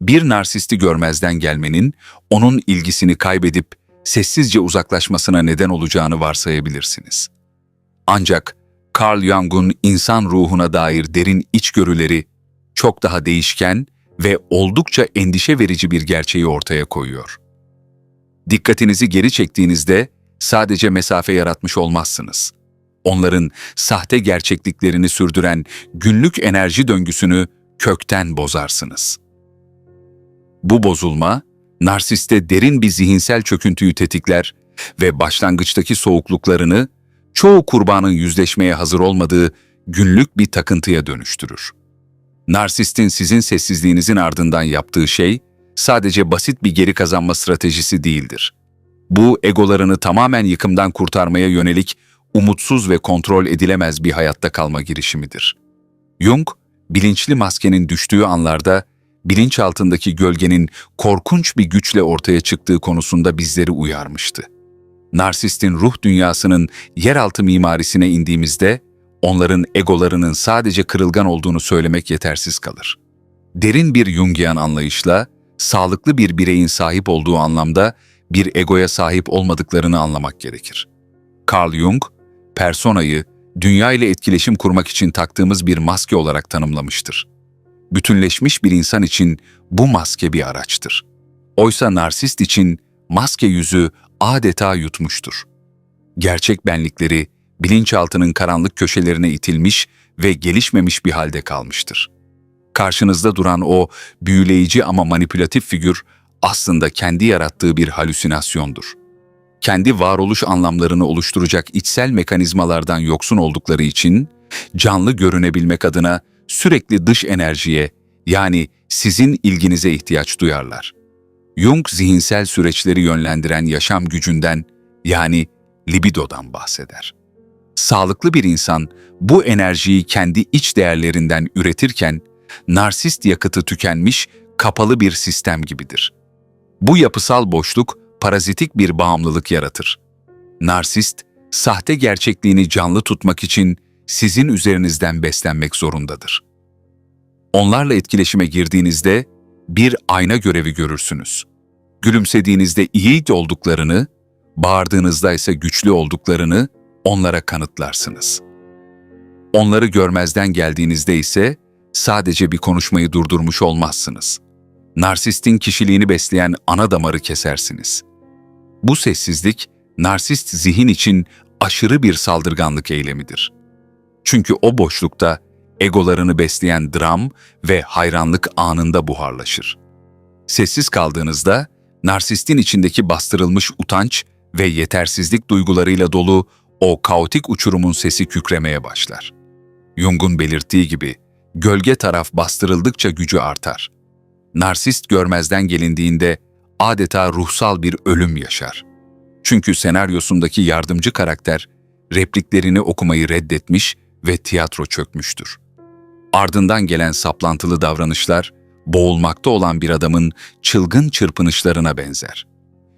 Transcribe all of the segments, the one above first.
Bir narsisti görmezden gelmenin, onun ilgisini kaybedip sessizce uzaklaşmasına neden olacağını varsayabilirsiniz. Ancak Carl Jung'un insan ruhuna dair derin içgörüleri çok daha değişken ve oldukça endişe verici bir gerçeği ortaya koyuyor. Dikkatinizi geri çektiğinizde sadece mesafe yaratmış olmazsınız. Onların sahte gerçekliklerini sürdüren günlük enerji döngüsünü kökten bozarsınız. Bu bozulma, narsiste derin bir zihinsel çöküntüyü tetikler ve başlangıçtaki soğukluklarını çoğu kurbanın yüzleşmeye hazır olmadığı günlük bir takıntıya dönüştürür. Narsistin sizin sessizliğinizin ardından yaptığı şey sadece basit bir geri kazanma stratejisi değildir. Bu egolarını tamamen yıkımdan kurtarmaya yönelik umutsuz ve kontrol edilemez bir hayatta kalma girişimidir. Jung, bilinçli maskenin düştüğü anlarda bilinç altındaki gölgenin korkunç bir güçle ortaya çıktığı konusunda bizleri uyarmıştı. Narsistin ruh dünyasının yeraltı mimarisine indiğimizde onların egolarının sadece kırılgan olduğunu söylemek yetersiz kalır. Derin bir Jungian anlayışla sağlıklı bir bireyin sahip olduğu anlamda bir egoya sahip olmadıklarını anlamak gerekir. Carl Jung, personayı dünya ile etkileşim kurmak için taktığımız bir maske olarak tanımlamıştır. Bütünleşmiş bir insan için bu maske bir araçtır. Oysa narsist için maske yüzü adeta yutmuştur. Gerçek benlikleri bilinçaltının karanlık köşelerine itilmiş ve gelişmemiş bir halde kalmıştır. Karşınızda duran o büyüleyici ama manipülatif figür aslında kendi yarattığı bir halüsinasyondur. Kendi varoluş anlamlarını oluşturacak içsel mekanizmalardan yoksun oldukları için canlı görünebilmek adına sürekli dış enerjiye yani sizin ilginize ihtiyaç duyarlar. Jung zihinsel süreçleri yönlendiren yaşam gücünden yani libidodan bahseder. Sağlıklı bir insan bu enerjiyi kendi iç değerlerinden üretirken narsist yakıtı tükenmiş kapalı bir sistem gibidir. Bu yapısal boşluk parazitik bir bağımlılık yaratır. Narsist, sahte gerçekliğini canlı tutmak için sizin üzerinizden beslenmek zorundadır. Onlarla etkileşime girdiğinizde bir ayna görevi görürsünüz. Gülümsediğinizde iyi olduklarını, bağırdığınızda ise güçlü olduklarını onlara kanıtlarsınız. Onları görmezden geldiğinizde ise sadece bir konuşmayı durdurmuş olmazsınız. Narsistin kişiliğini besleyen ana damarı kesersiniz. Bu sessizlik, narsist zihin için aşırı bir saldırganlık eylemidir. Çünkü o boşlukta egolarını besleyen dram ve hayranlık anında buharlaşır. Sessiz kaldığınızda, narsistin içindeki bastırılmış utanç ve yetersizlik duygularıyla dolu o kaotik uçurumun sesi kükremeye başlar. Jung'un belirttiği gibi, gölge taraf bastırıldıkça gücü artar. Narsist görmezden gelindiğinde adeta ruhsal bir ölüm yaşar. Çünkü senaryosundaki yardımcı karakter, repliklerini okumayı reddetmiş ve tiyatro çökmüştür. Ardından gelen saplantılı davranışlar, boğulmakta olan bir adamın çılgın çırpınışlarına benzer.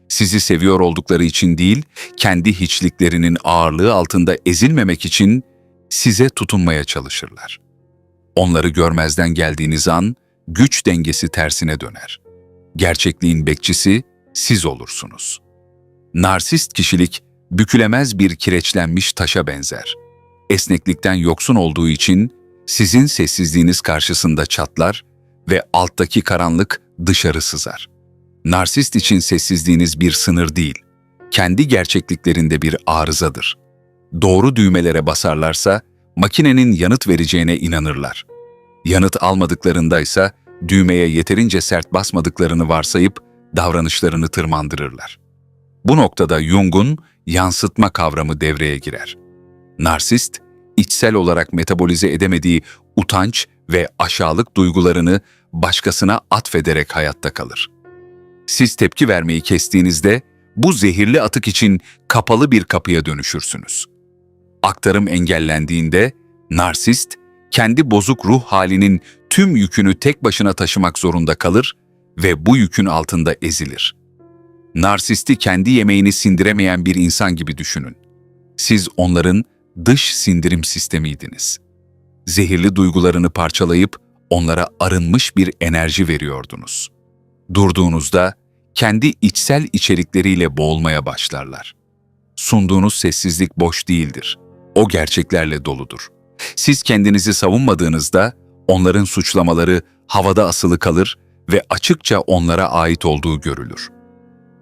Sizi seviyor oldukları için değil, kendi hiçliklerinin ağırlığı altında ezilmemek için size tutunmaya çalışırlar. Onları görmezden geldiğiniz an güç dengesi tersine döner. Gerçekliğin bekçisi siz olursunuz. Narsist kişilik bükülemez bir kireçlenmiş taşa benzer. Esneklikten yoksun olduğu için sizin sessizliğiniz karşısında çatlar ve alttaki karanlık dışarı sızar. Narsist için sessizliğiniz bir sınır değil, kendi gerçekliklerinde bir arızadır. Doğru düğmelere basarlarsa makinenin yanıt vereceğine inanırlar. Yanıt almadıklarında ise düğmeye yeterince sert basmadıklarını varsayıp davranışlarını tırmandırırlar. Bu noktada Jung'un yansıtma kavramı devreye girer. Narsist, içsel olarak metabolize edemediği utanç ve aşağılık duygularını başkasına atfederek hayatta kalır. Siz tepki vermeyi kestiğinizde bu zehirli atık için kapalı bir kapıya dönüşürsünüz. Aktarım engellendiğinde narsist kendi bozuk ruh halinin tüm yükünü tek başına taşımak zorunda kalır ve bu yükün altında ezilir. Narsisti kendi yemeğini sindiremeyen bir insan gibi düşünün. Siz onların dış sindirim sistemiydiniz. Zehirli duygularını parçalayıp onlara arınmış bir enerji veriyordunuz. Durduğunuzda kendi içsel içerikleriyle boğulmaya başlarlar. Sunduğunuz sessizlik boş değildir. O gerçeklerle doludur. Siz kendinizi savunmadığınızda onların suçlamaları havada asılı kalır ve açıkça onlara ait olduğu görülür.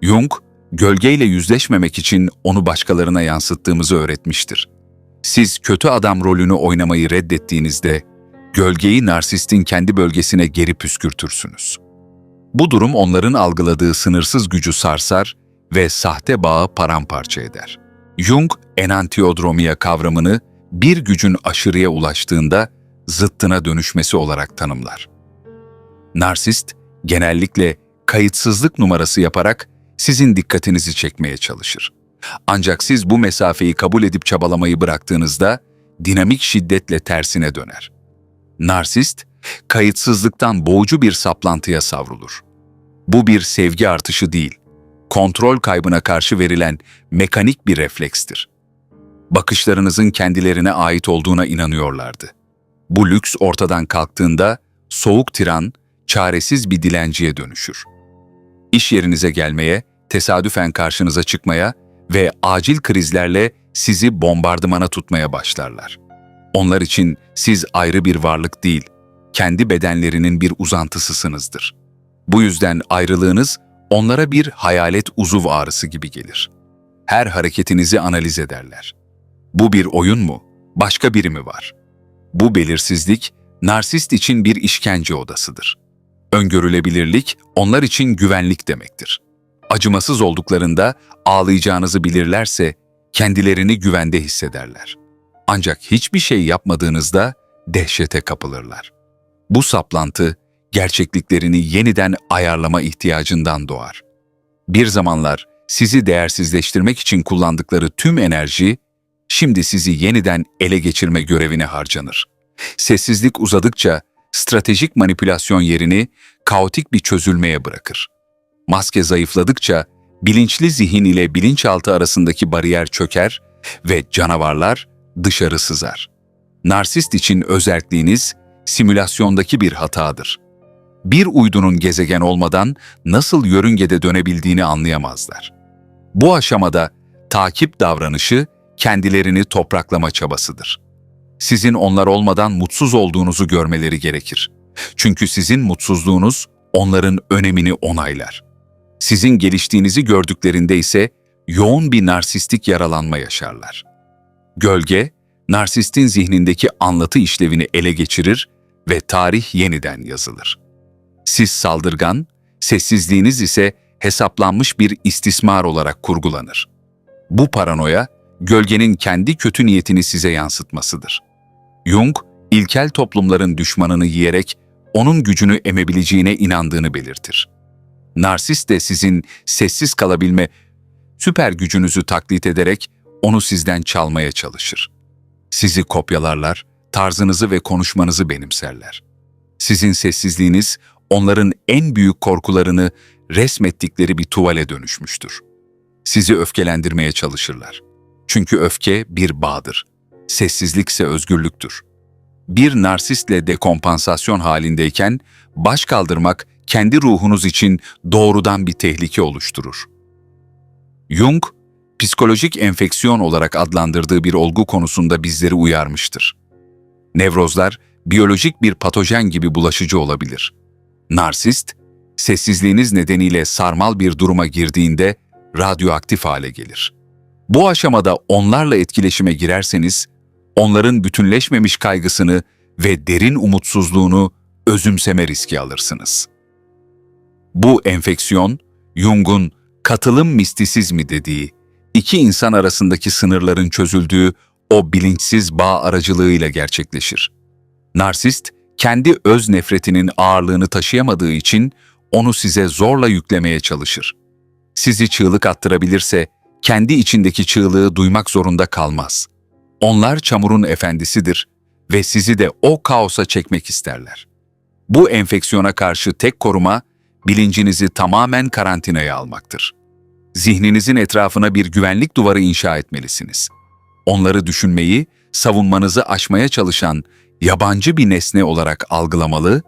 Jung, gölgeyle yüzleşmemek için onu başkalarına yansıttığımızı öğretmiştir. Siz kötü adam rolünü oynamayı reddettiğinizde, gölgeyi narsistin kendi bölgesine geri püskürtürsünüz. Bu durum onların algıladığı sınırsız gücü sarsar ve sahte bağı paramparça eder. Jung, enantiyodromiya kavramını bir gücün aşırıya ulaştığında zıttına dönüşmesi olarak tanımlar. Narsist, genellikle kayıtsızlık numarası yaparak sizin dikkatinizi çekmeye çalışır. Ancak siz bu mesafeyi kabul edip çabalamayı bıraktığınızda dinamik şiddetle tersine döner. Narsist, kayıtsızlıktan boğucu bir saplantıya savrulur. Bu bir sevgi artışı değil, kontrol kaybına karşı verilen mekanik bir reflekstir. Bakışlarınızın kendilerine ait olduğuna inanıyorlardı. Bu lüks ortadan kalktığında soğuk tiran, çaresiz bir dilenciye dönüşür. İş yerinize gelmeye, tesadüfen karşınıza çıkmaya ve acil krizlerle sizi bombardımana tutmaya başlarlar. Onlar için siz ayrı bir varlık değil, kendi bedenlerinin bir uzantısısınızdır. Bu yüzden ayrılığınız onlara bir hayalet uzuv ağrısı gibi gelir. Her hareketinizi analiz ederler. Bu bir oyun mu? Başka biri mi var? Bu belirsizlik, narsist için bir işkence odasıdır. Öngörülebilirlik, onlar için güvenlik demektir. Acımasız olduklarında ağlayacağınızı bilirlerse kendilerini güvende hissederler. Ancak hiçbir şey yapmadığınızda dehşete kapılırlar. Bu saplantı gerçekliklerini yeniden ayarlama ihtiyacından doğar. Bir zamanlar sizi değersizleştirmek için kullandıkları tüm enerji şimdi sizi yeniden ele geçirme görevine harcanır. Sessizlik uzadıkça stratejik manipülasyon yerini kaotik bir çözülmeye bırakır. Maske zayıfladıkça bilinçli zihin ile bilinçaltı arasındaki bariyer çöker ve canavarlar dışarı sızar. Narsist için özerkliğiniz simülasyondaki bir hatadır. Bir uydunun gezegen olmadan nasıl yörüngede dönebildiğini anlayamazlar. Bu aşamada takip davranışı kendilerini topraklama çabasıdır. Sizin onlar olmadan mutsuz olduğunuzu görmeleri gerekir. Çünkü sizin mutsuzluğunuz onların önemini onaylar. Sizin geliştiğinizi gördüklerinde ise yoğun bir narsistik yaralanma yaşarlar. Gölge, narsistin zihnindeki anlatı işlevini ele geçirir ve tarih yeniden yazılır. Siz saldırgan, sessizliğiniz ise hesaplanmış bir istismar olarak kurgulanır. Bu paranoya, gölgenin kendi kötü niyetini size yansıtmasıdır. Jung, ilkel toplumların düşmanını yiyerek onun gücünü emebileceğine inandığını belirtir. Narsist de sizin sessiz kalabilme süper gücünüzü taklit ederek onu sizden çalmaya çalışır. Sizi kopyalarlar, tarzınızı ve konuşmanızı benimserler. Sizin sessizliğiniz onların en büyük korkularını resmettikleri bir tuvale dönüşmüştür. Sizi öfkelendirmeye çalışırlar. Çünkü öfke bir bağdır. Sessizlik ise özgürlüktür. Bir narsistle dekompansasyon halindeyken baş kaldırmak kendi ruhunuz için doğrudan bir tehlike oluşturur. Jung, psikolojik enfeksiyon olarak adlandırdığı bir olgu konusunda bizleri uyarmıştır. Nevrozlar, biyolojik bir patojen gibi bulaşıcı olabilir. Narsist, sessizliğiniz nedeniyle sarmal bir duruma girdiğinde radyoaktif hale gelir. Bu aşamada onlarla etkileşime girerseniz, onların bütünleşmemiş kaygısını ve derin umutsuzluğunu özümseme riski alırsınız. Bu enfeksiyon, Jung'un katılım mistisizmi dediği, iki insan arasındaki sınırların çözüldüğü o bilinçsiz bağ aracılığıyla gerçekleşir. Narsist, kendi öz nefretinin ağırlığını taşıyamadığı için onu size zorla yüklemeye çalışır. Sizi çığlık attırabilirse, kendi içindeki çığlığı duymak zorunda kalmaz. Onlar çamurun efendisidir ve sizi de o kaosa çekmek isterler. Bu enfeksiyona karşı tek koruma, bilincinizi tamamen karantinaya almaktır. Zihninizin etrafına bir güvenlik duvarı inşa etmelisiniz. Onları düşünmeyi, savunmanızı aşmaya çalışan yabancı bir nesne olarak algılamalı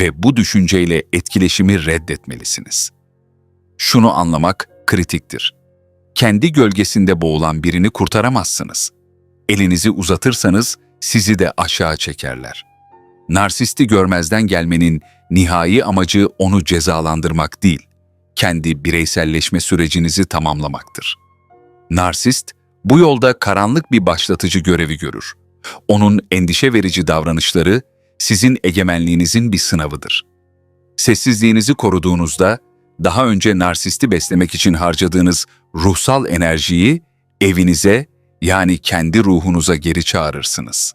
ve bu düşünceyle etkileşimi reddetmelisiniz. Şunu anlamak kritiktir. Kendi gölgesinde boğulan birini kurtaramazsınız. Elinizi uzatırsanız sizi de aşağı çekerler. Narsisti görmezden gelmenin nihai amacı onu cezalandırmak değil, kendi bireyselleşme sürecinizi tamamlamaktır. Narsist, bu yolda karanlık bir başlatıcı görevi görür. Onun endişe verici davranışları sizin egemenliğinizin bir sınavıdır. Sessizliğinizi koruduğunuzda daha önce narsisti beslemek için harcadığınız ruhsal enerjiyi evinize yani kendi ruhunuza geri çağırırsınız.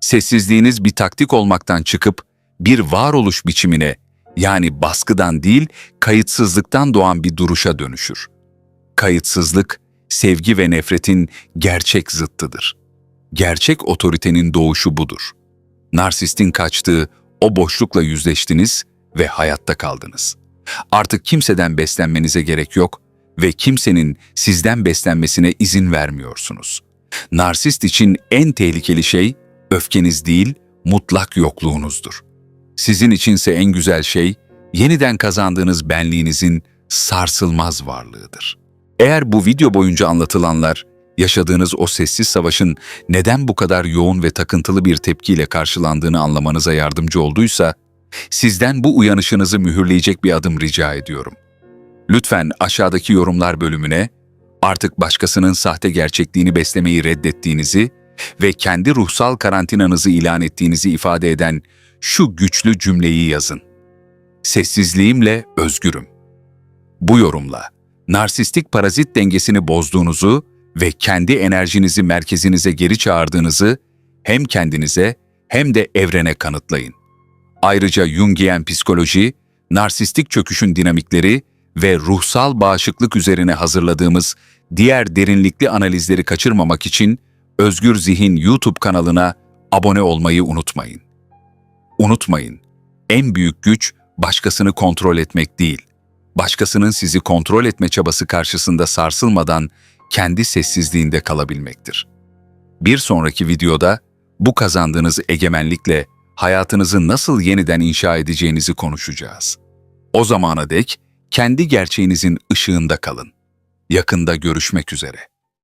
Sessizliğiniz bir taktik olmaktan çıkıp bir varoluş biçimine yani baskıdan değil kayıtsızlıktan doğan bir duruşa dönüşür. Kayıtsızlık, sevgi ve nefretin gerçek zıttıdır. Gerçek otoritenin doğuşu budur. Narsistin kaçtığı o boşlukla yüzleştiniz ve hayatta kaldınız. Artık kimseden beslenmenize gerek yok ve kimsenin sizden beslenmesine izin vermiyorsunuz. Narsist için en tehlikeli şey öfkeniz değil, mutlak yokluğunuzdur. Sizin içinse en güzel şey yeniden kazandığınız benliğinizin sarsılmaz varlığıdır. Eğer bu video boyunca anlatılanlar yaşadığınız o sessiz savaşın neden bu kadar yoğun ve takıntılı bir tepkiyle karşılandığını anlamanıza yardımcı olduysa, sizden bu uyanışınızı mühürleyecek bir adım rica ediyorum. Lütfen aşağıdaki yorumlar bölümüne artık başkasının sahte gerçekliğini beslemeyi reddettiğinizi ve kendi ruhsal karantinanızı ilan ettiğinizi ifade eden şu güçlü cümleyi yazın. Sessizliğimle özgürüm. Bu yorumla narsistik parazit dengesini bozduğunuzu ve kendi enerjinizi merkezinize geri çağırdığınızı hem kendinize hem de evrene kanıtlayın. Ayrıca Jungian psikoloji, narsistik çöküşün dinamikleri ve ruhsal bağışıklık üzerine hazırladığımız diğer derinlikli analizleri kaçırmamak için Özgür Zihin YouTube kanalına abone olmayı unutmayın. Unutmayın, en büyük güç başkasını kontrol etmek değil, başkasının sizi kontrol etme çabası karşısında sarsılmadan kendi sessizliğinde kalabilmektir. Bir sonraki videoda bu kazandığınız egemenlikle hayatınızı nasıl yeniden inşa edeceğinizi konuşacağız. O zamana dek kendi gerçeğinizin ışığında kalın. Yakında görüşmek üzere.